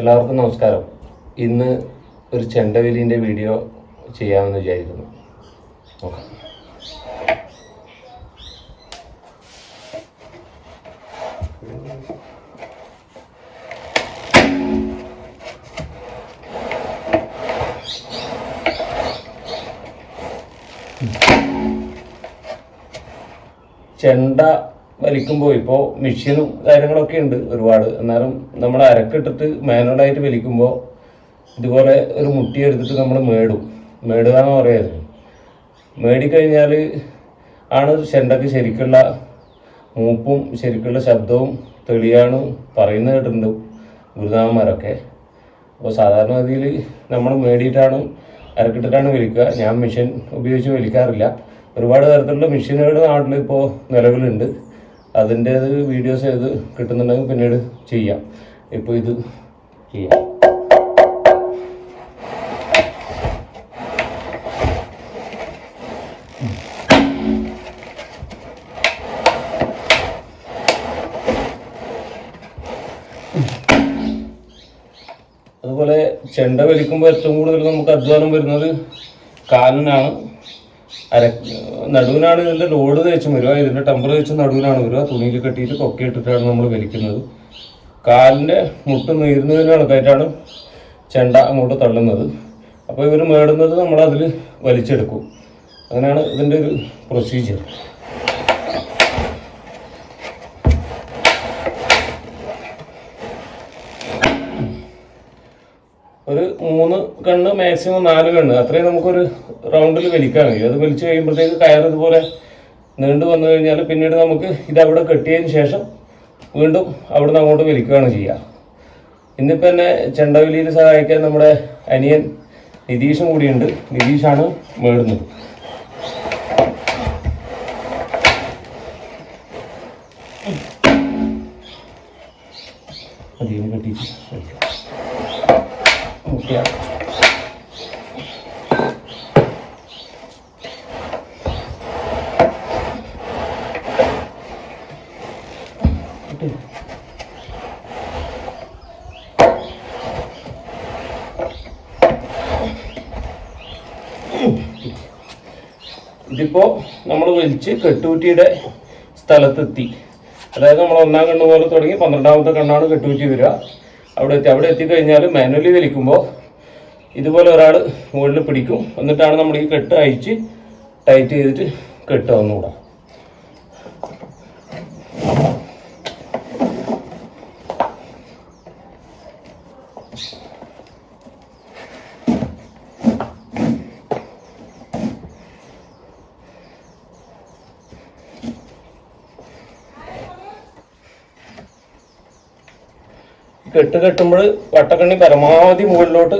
എല്ലാവർക്കും നമസ്കാരം. ഇന്ന് ഒരു ചെണ്ടവലിന്റെ വീഡിയോ ചെയ്യാമെന്ന് വിചാരിക്കുന്നു. ചെണ്ട വലിക്കുമ്പോൾ ഇപ്പോൾ മെഷീനും കാര്യങ്ങളൊക്കെ ഉണ്ട് ഒരുപാട്. എന്നാലും നമ്മൾ അരക്കിട്ടിട്ട് മാനുവലായിട്ട് വലിക്കുമ്പോൾ ഇതുപോലെ ഒരു മുട്ടി എടുത്തിട്ട് നമ്മൾ മേടും. മേടുക എന്ന് പറയുന്നത് മേടിക്കഴിഞ്ഞാൽ ആണ് ചെണ്ടക്ക് ശരിക്കുള്ള മൂപ്പും ശരിക്കുള്ള ശബ്ദവും തെളിയാണ് പറയുന്നത് കേട്ടിട്ടുണ്ട് ഗുരുനാഥന്മാരൊക്കെ. അപ്പോൾ സാധാരണ ഗതിയിൽ നമ്മൾ മേടിയിട്ടാണ് അരക്കിട്ടിട്ടാണ് വലിക്കുക. ഞാൻ മെഷീൻ ഉപയോഗിച്ച് വലിക്കാറില്ല. ഒരുപാട് തരത്തിലുള്ള മെഷീനുകൾ നാട്ടിൽ ഇപ്പോൾ നിലവിലുണ്ട്. അതിന്റേത് വീഡിയോസ് ചെയ്ത് കിട്ടുന്നുണ്ടെങ്കിൽ പിന്നീട് ചെയ്യാം. ഇപ്പോൾ ഇത് ചെയ്യാം. അതുപോലെ ചെണ്ട വലിക്കുമ്പോൾ ഏറ്റവും കൂടുതൽ നമുക്ക് അധ്വാനം വരുന്നത് കാലിനാണ്. അര നടുവിനാണ് ഇതിന്റെ ലോഡ് തേച്ചും വരിക ഇതിന്റെ ടെമ്പർ തേച്ച് നടുവിനാണ് വരിക തുണിയിൽ കെട്ടിയിട്ട് കൊക്കി ഇട്ടിട്ടാണ് നമ്മൾ വലിക്കുന്നത്. കാലിന്റെ മുട്ട് നീരുന്നതിന് കണക്കായിട്ടാണ് ചെണ്ട അങ്ങോട്ട് തള്ളുന്നത്. അപ്പോൾ ഇവർ മേടുന്നത് നമ്മളതിൽ വലിച്ചെടുക്കും. അങ്ങനെയാണ് ഇതിന്റെ ഒരു പ്രൊസീജിയർ ഒരു മൂന്ന് കണ്ണ് മാക്സിമം നാല് കണ്ണ്. അത്രയും നമുക്കൊരു റൗണ്ടിൽ വലിക്കാൻ കഴിയും അത് വലിച്ചു കഴിയുമ്പോഴത്തേക്ക് കയർ ഇതുപോലെ നീണ്ടു വന്നു കഴിഞ്ഞാൽ പിന്നീട് നമുക്ക് ഇത് അവിടെ കെട്ടിയതിന് ശേഷം വീണ്ടും അവിടെ നിന്ന് അങ്ങോട്ട് വലിക്കുകയാണ് ചെയ്യുക ഇന്നിപ്പോൾ എന്നെ ചെണ്ടവലിയിൽ സഹായിക്കാൻ നമ്മുടെ അനിയൻ നിതീഷും കൂടിയുണ്ട്. നിതീഷാണ് മേടുന്നത്. അതിന് കെട്ടിയിട്ട് മുട്ടിയാണ് ഇതിപ്പോ നമ്മൾ വലിച്ച് കെട്ടുകുറ്റിയുടെ സ്ഥലത്തെത്തി. അതായത് നമ്മൾ ഒന്നാം കണ്ണ് പോലെ തുടങ്ങി പന്ത്രണ്ടാമത്തെ കണ്ണാണ് കെട്ടുകുറ്റി വരിക. അവിടെ എത്തി അവിടെ എത്തിക്കഴിഞ്ഞാൽ മാനുവലി വലിക്കുമ്പോൾ ഇതുപോലെ ഒരാൾ മുകളിൽ പിടിക്കും. എന്നിട്ടാണ് നമ്മൾ ഈ കെട്ട് അഴിച്ച് ടൈറ്റ് ചെയ്തിട്ട് കെട്ടുക ഒന്നുകൂടെ കെട്ട് കെട്ടുമ്പോൾ വട്ടക്കണ്ണി പരമാവധി മുകളിലോട്ട്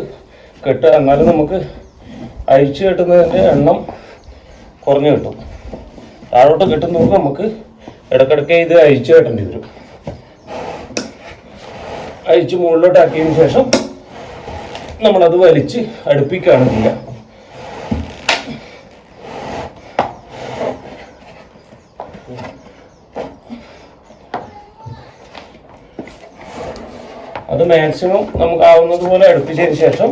കെട്ടുക. എന്നാലും നമുക്ക് അഴിച്ചു കെട്ടുന്നതിന്റെ എണ്ണം കുറഞ്ഞു കിട്ടും. താഴോട്ട് കെട്ടുന്നവർക്ക് നമുക്ക് ഇടക്കിടക്ക് ഇത് അഴിച്ചു കെട്ടേണ്ടി വരും. അഴിച്ച് മുകളിലോട്ട് ആക്കിയതിന് ശേഷം നമ്മളത് വലിച്ച് അടുപ്പിക്കുകയാണ് ചെയ്യുക. മാക്സിമം നമുക്ക് ആവുന്നത് പോലെ അടുപ്പിച്ചതിന് ശേഷം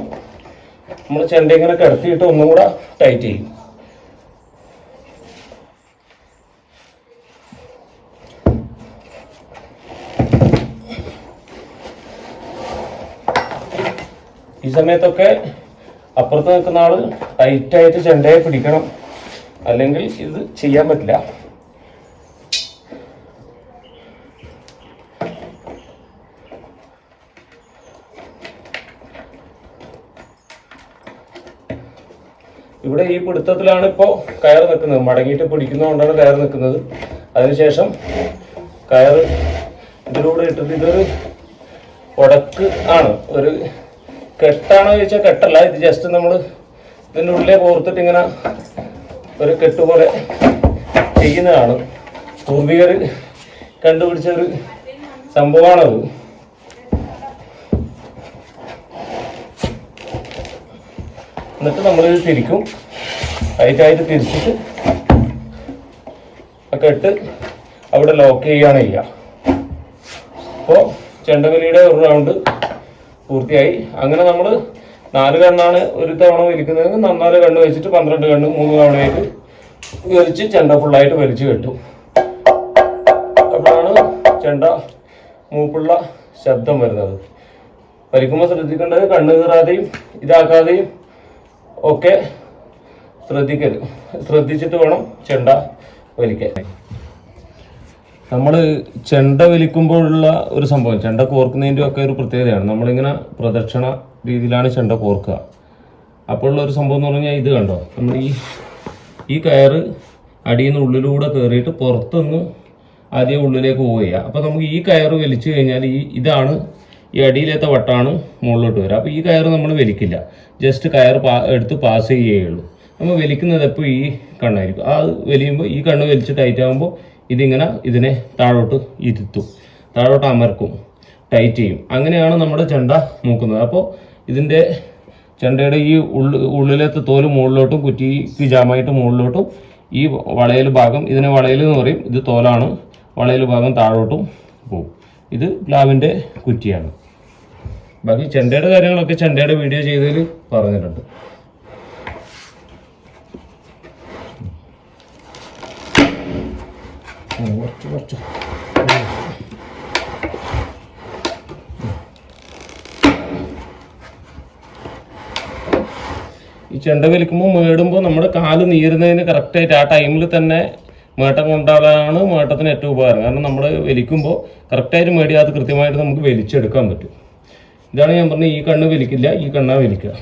നമ്മൾ ചെണ്ട ഇങ്ങനെ കിടത്തിയിട്ട് ഒന്നും കൂടെ ടൈറ്റ് ചെയ്യും. ഈ സമയത്തൊക്കെ അപ്പുറത്ത് നിൽക്കുന്ന ആൾ ടൈറ്റായിട്ട് ചെണ്ടയെ പിടിക്കണം. അല്ലെങ്കിൽ ഇത് ചെയ്യാൻ പറ്റില്ല. ഇവിടെ ഈ പിടുത്തത്തിലാണ് ഇപ്പോൾ കയർ നിൽക്കുന്നത്. മടങ്ങിയിട്ട് പിടിക്കുന്നതുകൊണ്ടാണ് കയർ നിൽക്കുന്നത്. അതിനുശേഷം കയർ ഇതിലൂടെ ഇട്ടിട്ട് ഇതൊരു ഉടക്ക് ആണ്. ഒരു കെട്ടാണോ ചോദിച്ചാൽ കെട്ടല്ല. ഇത് ജസ്റ്റ് നമ്മൾ ഇതിന്റെ ഉള്ളിലെ കോർത്തിട്ട് ഇങ്ങനെ ഒരു കെട്ടുപോലെ ചെയ്യുന്നതാണ്. പൂർവികർ കണ്ടുപിടിച്ച ഒരു സംഭവമാണത്. എന്നിട്ട് നമ്മളിത് തിരിക്കും. ടൈറ്റായിട്ട് തിരിച്ചിട്ട് ഒക്കെ ഇട്ട് അവിടെ ലോക്ക് ചെയ്യുകയാണ് ചെയ്യുക. അപ്പോൾ ചെണ്ടവലിയുടെ ഒരു റൗണ്ട് പൂർത്തിയായി. അങ്ങനെ നമ്മൾ നാല് കണ്ണാണ് ഒരു തവണ വലിക്കുന്നതെങ്കിൽ നന്നാൽ കണ്ണ് വെച്ചിട്ട് പന്ത്രണ്ട് കണ്ണ് മൂന്ന് തവണയായിട്ട് വലിച്ച് ചെണ്ട ഫുള്ളായിട്ട് വലിച്ചു കെട്ടും. അപ്പോഴാണ് ചെണ്ട മൂപ്പുള്ള ശബ്ദം വരുന്നത്. വലിക്കുമ്പോൾ ശ്രദ്ധിക്കേണ്ടത് കണ്ണ് കീറാതെയും ഇതാക്കാതെയും ഒക്കെ ശ്രദ്ധിക്കരുത്. ശ്രദ്ധിച്ചിട്ട് വേണം ചെണ്ട വലിക്കാൻ. നമ്മൾ ചെണ്ട വലിക്കുമ്പോഴുള്ള ഒരു സംഭവം ചെണ്ട കോർക്കുന്നതിന്റെ ഒക്കെ ഒരു പ്രത്യേകതയാണ്. നമ്മളിങ്ങനെ പ്രദക്ഷിണ രീതിയിലാണ് ചെണ്ട കോർക്കുക. അപ്പോഴുള്ള ഒരു സംഭവം എന്ന് പറഞ്ഞാൽ ഇത് കണ്ടോ? നമ്മൾ ഈ ഈ കയറ് അടിയിൽ നിന്ന് ഉള്ളിലൂടെ കയറിയിട്ട് പുറത്തുനിന്ന് ആദ്യം ഉള്ളിലേക്ക് പോവുക അപ്പോൾ നമുക്ക് ഈ കയറ് വലിച്ചു കഴിഞ്ഞാൽ ഈ ഇതാണ് ഈ അടിയിലത്തെ വട്ടാണ് മുകളിലോട്ട് വരിക. അപ്പോൾ ഈ കയറ് നമ്മൾ വലിക്കില്ല. ജസ്റ്റ് കയറ് എടുത്ത് പാസ് ചെയ്യുകയുള്ളൂ നമ്മൾ വലിക്കുന്നത് എപ്പോൾ ഈ കണ്ണായിരിക്കും. ആ വലിയുമ്പോൾ ഈ കണ്ണ് വലിച്ച് ടൈറ്റ് ആകുമ്പോൾ ഇതിങ്ങനെ ഇതിനെ താഴോട്ട് ഇരുത്തും. താഴോട്ട് അമർക്കും. ടൈറ്റ് ചെയ്യും. അങ്ങനെയാണ് നമ്മുടെ ചെണ്ട മൂക്കുന്നത്. അപ്പോൾ ഇതിന്റെ ചെണ്ടയുടെ ഈ ഉള്ളു ഉള്ളിലത്തെ തോൽ മുകളിലോട്ടും കുറ്റി ജാമായിട്ട് മുകളിലോട്ടും ഈ വളയൽ ഭാഗം ഇതിനെ വളയൽ എന്ന് പറയും. ഇത് തോലാണ്. വളയൽ ഭാഗം താഴോട്ടും പോകും ഇത് പ്ലാവിന്റെ കുറ്റിയാണ്. ബാക്കി ചെണ്ടയുടെ കാര്യങ്ങളൊക്കെ ചെണ്ടയുടെ വീഡിയോ ചെയ്തതിൽ പറഞ്ഞിട്ടുണ്ട്. കുറച്ച് കുറച്ച് ഈ ചെണ്ട വലിക്കുമ്പോൾ മേടുമ്പോൾ നമ്മുടെ കാൽ നീരുന്നതിന് കറക്റ്റായിട്ട് ആ ടൈമിൽ തന്നെ മേട്ടം കൊണ്ടാളാണ് മേട്ടത്തിന് ഏറ്റവും ഉപകാരം. കാരണം നമ്മൾ വലിക്കുമ്പോൾ കറക്റ്റായിട്ട് മേടി അത് കൃത്യമായിട്ട് നമുക്ക് വലിച്ചെടുക്കാൻ പറ്റും. ഇതാണ് ഞാൻ പറഞ്ഞത് ഈ കണ്ണ് വലിക്കില്ല ഈ കണ്ണാ വലിക്കുക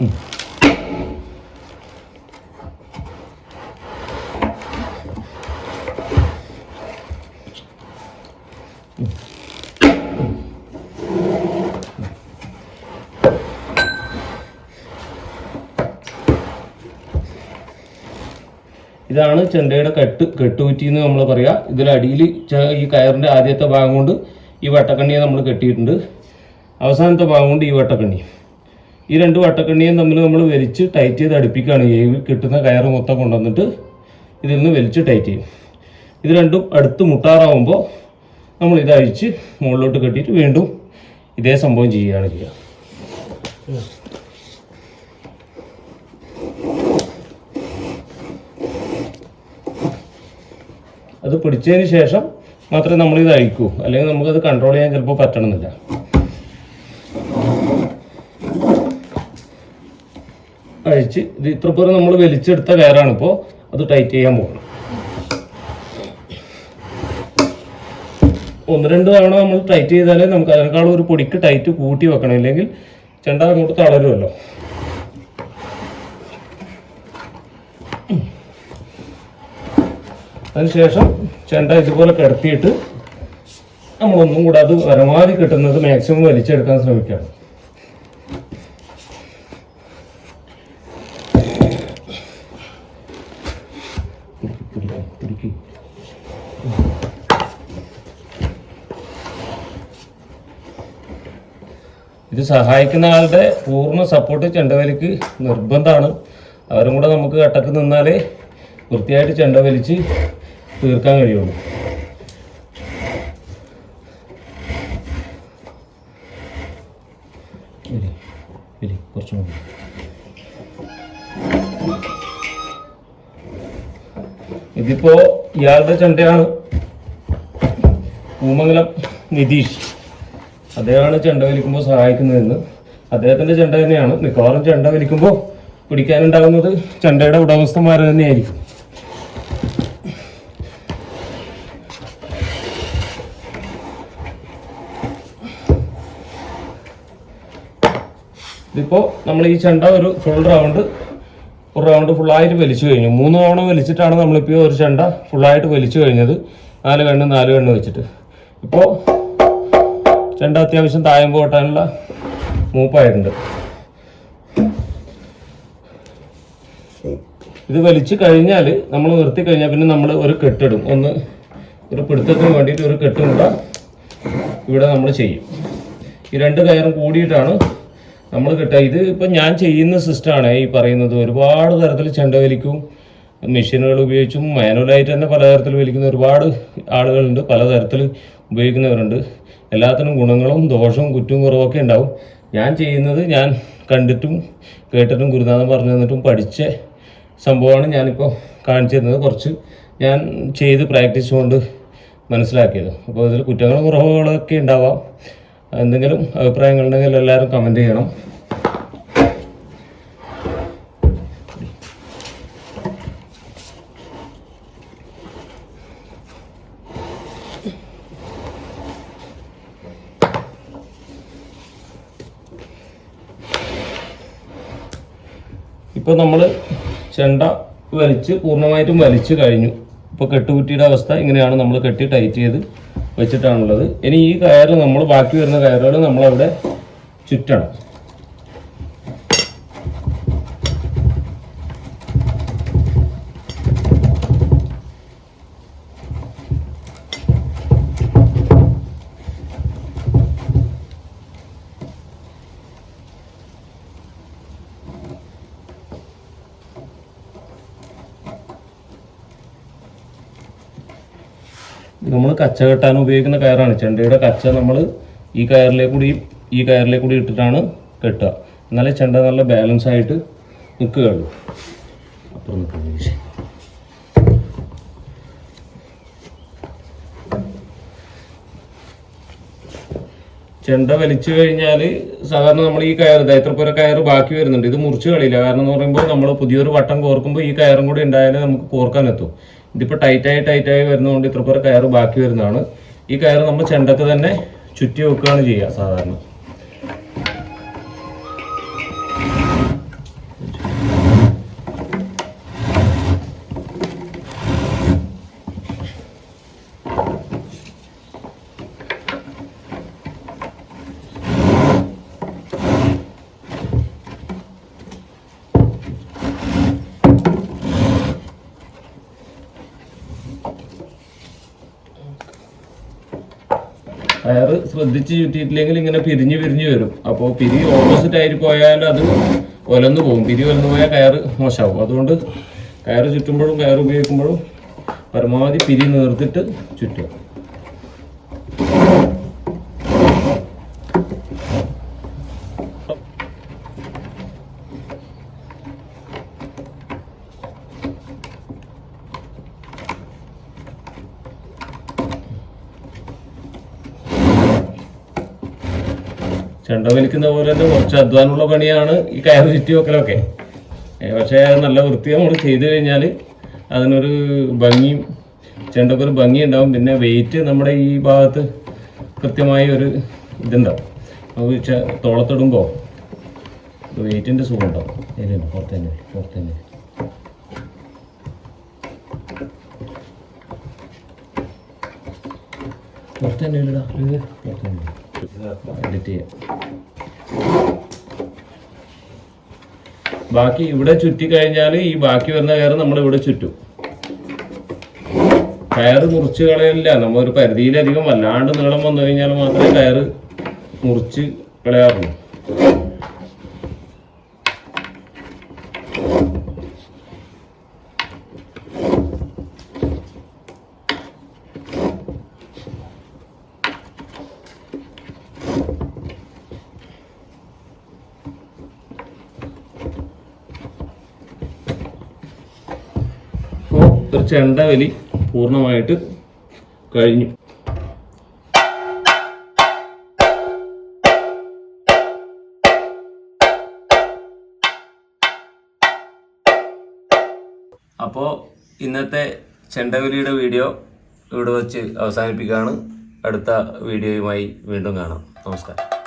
ഉം. ഇതാണ് ചെണ്ടയുടെ കെട്ട് കെട്ടുകുറ്റി എന്ന് നമ്മൾ പറയാ ഇതിലടിയിൽ ഈ കയറിന്റെ ആദ്യത്തെ ഭാഗം കൊണ്ട് ഈ വട്ടക്കണ്ണിയെ നമ്മൾ കെട്ടിയിട്ടുണ്ട്. അവസാനത്തെ ഭാഗം കൊണ്ട് ഈ വട്ടക്കണ്ണി. ഈ രണ്ട് വട്ടക്കണ്ണിയും തമ്മിൽ നമ്മൾ വലിച്ച് ടൈറ്റ് ചെയ്ത് അടുപ്പിക്കുകയാണ് ഈ കിട്ടുന്ന കയർ മൊത്തം കൊണ്ടുവന്നിട്ട് ഇതിൽ നിന്ന് വലിച്ച് ടൈറ്റ് ചെയ്യും. ഇത് രണ്ടും അടുത്ത് മുട്ടാറാവുമ്പോൾ നമ്മൾ ഇത് അഴിച്ച് മുകളിലോട്ട് കെട്ടിയിട്ട് വീണ്ടും ഇതേ സംഭവം ചെയ്യുകയാണ് ചെയ്യുക. പിടിച്ചതിന് ശേഷം മാത്രമേ നമ്മൾ ഇത് അഴിക്കൂ. അല്ലെങ്കിൽ നമുക്കത് കൺട്രോൾ ചെയ്യാൻ ചിലപ്പോൾ പറ്റണമെന്നില്ല. അഴിച്ച് ഇത് ഇത്ര പേര് നമ്മൾ വലിച്ചെടുത്ത കയറാണ് ഇപ്പോൾ അത് ടൈറ്റ് ചെയ്യാൻ പോകുന്നത് ഒന്ന് രണ്ട് തവണ നമ്മൾ ടൈറ്റ് ചെയ്താലേ നമുക്ക് അതിനേക്കാളും ഒരു പൊടിക്ക് ടൈറ്റ് കൂട്ടി വെക്കണം. ഇല്ലെങ്കിൽ ചെണ്ട അങ്ങോട്ട് തളരുമല്ലോ. അതിനുശേഷം ചെണ്ട ഇതുപോലെ കിടത്തിയിട്ട് നമ്മളൊന്നും കൂടെ അത് പരമാവധി കിട്ടുന്നത് മാക്സിമം വലിച്ചെടുക്കാൻ ശ്രമിക്കുകയാണ്. ഇത് സഹായിക്കുന്ന ആളുടെ പൂർണ സപ്പോർട്ട് ചെണ്ടവലിക്ക് നിർബന്ധമാണ് അവരും കൂടെ നമുക്ക് കട്ടക്ക് നിന്നാലേ വൃത്തിയായിട്ട് ചെണ്ട വലിച്ച് തീർക്കാൻ കഴിയുള്ളൂ. ഇതിപ്പോ ഇയാളുടെ ചെണ്ടയാണ്. കൂമംഗലം നിതീഷ്. അദ്ദേഹമാണ് ചെണ്ട വലിക്കുമ്പോൾ സഹായിക്കുന്നതെന്ന്. അദ്ദേഹത്തിന്റെ ചെണ്ട തന്നെയാണ്. മിക്കവാറും ചെണ്ട വലിക്കുമ്പോൾ പിടിക്കാനുണ്ടാകുന്നത് ചെണ്ടയുടെ ഉടമസ്ഥന്മാർ തന്നെയായിരിക്കും. ഇതിപ്പോ നമ്മൾ ഈ ചെണ്ട ഒരു ഫുൾ റൗണ്ട് ഒരു റൗണ്ട് ഫുള്ളായിട്ട് വലിച്ചു കഴിഞ്ഞു. മൂന്ന് തവണ വലിച്ചിട്ടാണ് നമ്മളിപ്പോൾ ഒരു ചെണ്ട ഫുള്ളായിട്ട് വലിച്ചു കഴിഞ്ഞത്. നാല് കണ്ണ് നാല് കണ്ണ് വെച്ചിട്ട്. ഇപ്പോൾ ചെണ്ട അത്യാവശ്യം തായം പോട്ടാനുള്ള മൂപ്പായിട്ടുണ്ട്. ഇത് വലിച്ചു കഴിഞ്ഞാൽ നമ്മൾ നിർത്തി കഴിഞ്ഞാൽ പിന്നെ നമ്മൾ ഒരു കെട്ടിടും. ഒന്ന് ഒരു പിടുത്തത്തിന് വേണ്ടിയിട്ട് ഒരു കെട്ടും കൂടെ ഇവിടെ നമ്മൾ ചെയ്യും. ഈ രണ്ട് കയറും കൂടിയിട്ടാണ് നമ്മൾ കിട്ടുക ഇത് ഇപ്പം ഞാൻ ചെയ്യുന്ന സിസ്റ്റമാണ് ഈ പറയുന്നത് ഒരുപാട് തരത്തിൽ ചെണ്ട വലിക്കും. മെഷീനുകൾ ഉപയോഗിച്ചും മാനുവലായിട്ട് തന്നെ പലതരത്തിൽ വലിക്കുന്ന ഒരുപാട് ആളുകളുണ്ട്. പലതരത്തിൽ ഉപയോഗിക്കുന്നവരുണ്ട്. എല്ലാത്തിനും ഗുണങ്ങളും ദോഷവും കുറ്റവും കുറവൊക്കെ ഉണ്ടാവും. ഞാൻ ചെയ്യുന്നത് ഞാൻ കണ്ടിട്ടും കേട്ടിട്ടും ഗുരുനാഥൻ പറഞ്ഞു തന്നിട്ടും പഠിച്ച സംഭവമാണ് ഞാനിപ്പോൾ കാണിച്ചു തരുന്നത്. കുറച്ച് ഞാൻ ചെയ്ത് പ്രാക്ടീസ് കൊണ്ട് മനസ്സിലാക്കിയത്. അപ്പോൾ ഇതിൽ കുറ്റങ്ങളും കുറവുകളൊക്കെ ഉണ്ടാവാം. എന്തെങ്കിലും അഭിപ്രായങ്ങളുണ്ടെങ്കിൽ എല്ലാവരും കമന്റ് ചെയ്യണം. ഇപ്പോൾ നമ്മൾ ചെണ്ട വലിച്ച് പൂർണമായിട്ടും വലിച്ചു കഴിഞ്ഞു. ഇപ്പോൾ കെട്ടുകുറ്റിയുടെ അവസ്ഥ ഇങ്ങനെയാണ് നമ്മൾ കെട്ടി ടൈറ്റ് ചെയ്ത്. വെച്ചിട്ടാണുള്ളത്. ഇനി ഈ കയറ് നമ്മൾ ബാക്കി വരുന്ന കയറുകൾ നമ്മളവിടെ ചുറ്റണം നമ്മൾ കച്ച കെട്ടാൻ ഉപയോഗിക്കുന്ന കയറാണ്. ചെണ്ടയുടെ കച്ച നമ്മൾ ഈ കയറിലേക്ക് കൂടി ഈ കയറിലേക്ക് കൂടി ഇട്ടിട്ടാണ് കെട്ടുക. എന്നാലേ ചെണ്ട നല്ല ബാലൻസ് ആയിട്ട് നിൽക്കുകയുള്ളൂ. അപ്പുറം നിൽക്കുന്ന ചെണ്ട വലിച്ചു കഴിഞ്ഞാൽ സാധാരണ നമ്മൾ ഈ കയർ ദൈത്രപ്പുര കയർ ബാക്കി വരുന്നുണ്ട്. ഇത് മുറിച്ച് കളിയില്ല. കാരണം എന്ന് പറയുമ്പോൾ നമ്മൾ പുതിയൊരു വട്ടം കോർക്കുമ്പോൾ ഈ കയറും കൂടി ഉണ്ടായാലേ നമുക്ക് കോർക്കാൻ എത്തും. ഇതിപ്പോൾ ടൈറ്റായി ടൈറ്റായി വരുന്നതുകൊണ്ട് ഇത്രപ്പുര കയർ ബാക്കി വരുന്നതാണ്. ഈ കയർ നമ്മൾ ചെണ്ടക്ക് തന്നെ ചുറ്റി വെക്കുകയാണ് ചെയ്യുക സാധാരണ. കയറ് ശ്രദ്ധിച്ച് ചുറ്റിയിട്ടില്ലെങ്കിൽ ഇങ്ങനെ പിരിഞ്ഞ് പിരിഞ്ഞ് വരും. അപ്പോൾ പിരി ഓപ്പോസിറ്റ് ആയി പോയാൽ അത് ഒലന്നു പോകും. പിരി ഒലന്നു പോയാൽ കയർ മോശമാവും. അതുകൊണ്ട് കയർ ചുറ്റുമ്പോഴും കയർ ഉപയോഗിക്കുമ്പോഴും പരമാവധി പിരി നിർത്തിട്ട് ചുറ്റുക. ചെണ്ട വലിക്കുന്ന പോലെ തന്നെ കുറച്ച് അധ്വാനമുള്ള പണിയാണ് ഈ കയർ ചുറ്റി വെക്കലൊക്കെ. പക്ഷേ നല്ല വൃത്തി നമ്മൾ ചെയ്തു കഴിഞ്ഞാൽ അതിനൊരു ഭംഗിയും ചെണ്ടക്ക് ഒരു ഭംഗി ഉണ്ടാവും. പിന്നെ വെയിറ്റ് നമ്മുടെ ഈ ഭാഗത്ത് കൃത്യമായ ഒരു ഇതുണ്ടാവും. നമുക്ക് ചെ- തോളത്തിടുമ്പോൾ വെയിറ്റിന്റെ സുഖം ഉണ്ടാവും പുറത്ത് തന്നെ പുറത്ത് തന്നെ. പുറത്ത് തന്നെ ഇല്ലടാ. പുറത്ത് തന്നെ. എഡിറ്റ് ചെയ്യാം. ബാക്കി ഇവിടെ ചുറ്റി കഴിഞ്ഞാൽ ഈ ബാക്കി വരുന്ന കയർ നമ്മൾ ഇവിടെ ചുറ്റും. കയർ മുറിച്ച് കളയില്ല നമ്മൾ ഒരു പരിധിയിലധികം വല്ലാണ്ട് നീളം വന്നു കഴിഞ്ഞാൽ മാത്രമേ കയർ മുറിച്ച് കളയാറുള്ളൂ അപ്പോൾ ഒരു ചെണ്ട വലി പൂർണമായിട്ട് കഴിഞ്ഞു. അപ്പോൾ ഇന്നത്തെ ചെണ്ടവലിയുടെ വീഡിയോ ഇവിടെ വച്ച് അവസാനിപ്പിക്കുകയാണ്. അടുത്ത വീഡിയോയുമായി വീണ്ടും കാണാം. നമസ്കാരം.